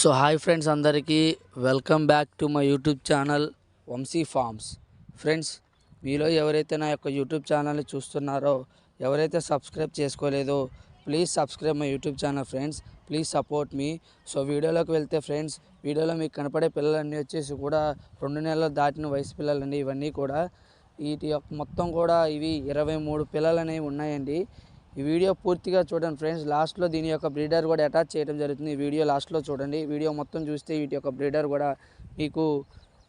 So hi friends అందరికీ welcome back to my YouTube channel Vamsi Farms. Friends మీలో ఎవరైతే నా యొక్క యూట్యూబ్ ఛానల్ని చూస్తున్నారో ఎవరైతే subscribe చేసుకోలేదో please subscribe my YouTube channel friends. Please support me. So వీడియోలోకి వెళ్తే ఫ్రెండ్స్ వీడియోలో మీకు కనపడే పిల్లలన్నీ వచ్చేసి కూడా రెండు నెలలు దాటిన వయసు పిల్లలండి. ఇవన్నీ కూడా వీటి యొక్క మొత్తం కూడా ఇవి ఇరవై మూడు పిల్లలు అనేవి ఉన్నాయండి. ఈ వీడియో పూర్తిగా చూడండి ఫ్రెండ్స్. లాస్ట్లో దీని యొక్క బ్రీడర్ కూడా అటాచ్ చేయడం జరుగుతుంది. ఈ వీడియో లాస్ట్లో చూడండి. వీడియో మొత్తం చూస్తే వీటి యొక్క బ్రీడర్ కూడా మీకు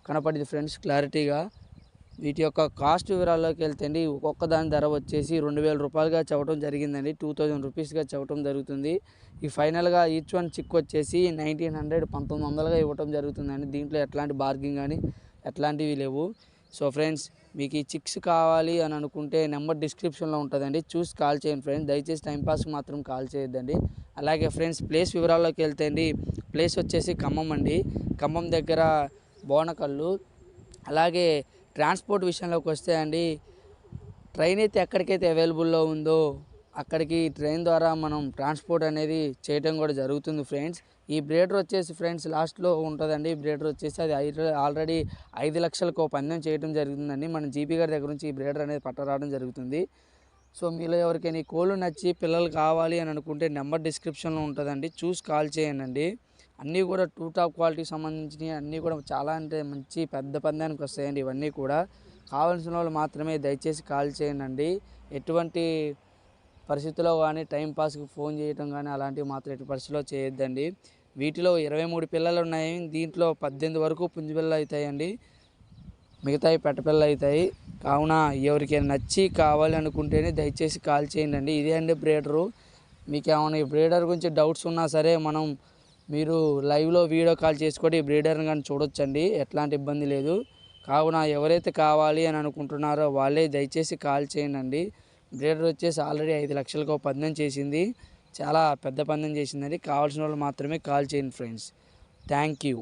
కనపడింది ఫ్రెండ్స్ క్లారిటీగా. వీటి యొక్క కాస్ట్ వివరాల్లోకి వెళ్తే అండి ఒక్కొక్క దాని ధర వచ్చేసి రెండు వేల రూపాయలుగా చెప్పడం జరిగిందండి. టూ థౌజండ్ రూపీస్గా చెప్పడం జరుగుతుంది. ఈ ఫైనల్గా ఈచ్ వన్ చిక్ వచ్చేసి నైన్టీన్ హండ్రెడ్ పంతొమ్మిది వందలుగా ఇవ్వడం జరుగుతుందండి. దీంట్లో ఎట్లాంటి బార్గింగ్ కానీ ఎట్లాంటివి లేవు. సో ఫ్రెండ్స్ మీకు ఈ చిక్స్ కావాలి అని అనుకుంటే నెంబర్ డిస్క్రిప్షన్లో ఉంటుందండి. చూసి కాల్ చేయండి ఫ్రెండ్స్ దయచేసి టైంపాస్కి మాత్రం కాల్ చేయొద్దండి. అలాగే ఫ్రెండ్స్ ప్లేస్ వివరాల్లోకి వెళ్తే అండి ప్లేస్ వచ్చేసి ఖమ్మం అండి. ఖమ్మం దగ్గర బోనకల్లు. అలాగే ట్రాన్స్పోర్ట్ విషయంలోకి వస్తే అండి ట్రైన్ అయితే ఎక్కడికైతే అవైలబుల్లో ఉందో అక్కడికి ట్రైన్ ద్వారా మనం ట్రాన్స్పోర్ట్ అనేది చేయడం కూడా జరుగుతుంది ఫ్రెండ్స్. ఈ బ్రేడర్ వచ్చేసి ఫ్రెండ్స్ లాస్ట్లో ఉంటుందండి. ఈ బ్రేడర్ వచ్చేసి అది ఐదు ఆల్రెడీ ఐదు లక్షలకు ఒక పందెం చేయడం జరుగుతుందండి. మన జీపీ గారి దగ్గర నుంచి ఈ బ్రేడర్ అనేది పట్టరావడం జరుగుతుంది. సో మీలో ఎవరికైనా ఈ కోళ్ళు నచ్చి పిల్లలు కావాలి అని అనుకుంటే నెంబర్ డిస్క్రిప్షన్లో ఉంటుందండి. చూసి కాల్ చేయండి అన్నీ కూడా టూ టాప్ క్వాలిటీకి సంబంధించినవి అన్నీ కూడా చాలా అంటే మంచి పెద్ద పందానికి వస్తాయండి ఇవన్నీ కూడా. కావాల్సిన వాళ్ళు మాత్రమే దయచేసి కాల్ చేయండి ఎటువంటి పరిస్థితుల్లో కానీ టైంపాస్కి ఫోన్ చేయటం కానీ అలాంటివి మాత్రం ఎట్టి పరిస్థితిలో చేయొద్దండి. వీటిలో ఇరవై మూడు పిల్లలు ఉన్నాయి. దీంట్లో పద్దెనిమిది వరకు పుంజు పిల్లలు అవుతాయండి. మిగతాయి పెట్టపిల్లలు అవుతాయి. కావున ఎవరికైనా నచ్చి కావాలి అనుకుంటేనే దయచేసి కాల్ చేయండి అండి ఇదే అండి బ్రీడరు. మీకు ఏమైనా ఈ బ్రీడర్ గురించి డౌట్స్ ఉన్నా సరే మనం మీరు లైవ్లో వీడియో కాల్ చేసుకొని ఈ బ్రీడర్ని కానీ చూడొచ్చండి. ఎట్లాంటి ఇబ్బంది లేదు. కావున ఎవరైతే కావాలి అని అనుకుంటున్నారో వాళ్ళే దయచేసి కాల్ చేయండి బ్రీడర్ వచ్చేసి ఆల్రెడీ ఐదు లక్షలకు పందెం చేసింది. చాలా పెద్ద పందెం చేసిందండి. కావాల్సిన వాళ్ళు మాత్రమే కాల్ చేయండి ఫ్రెండ్స్. Thank you.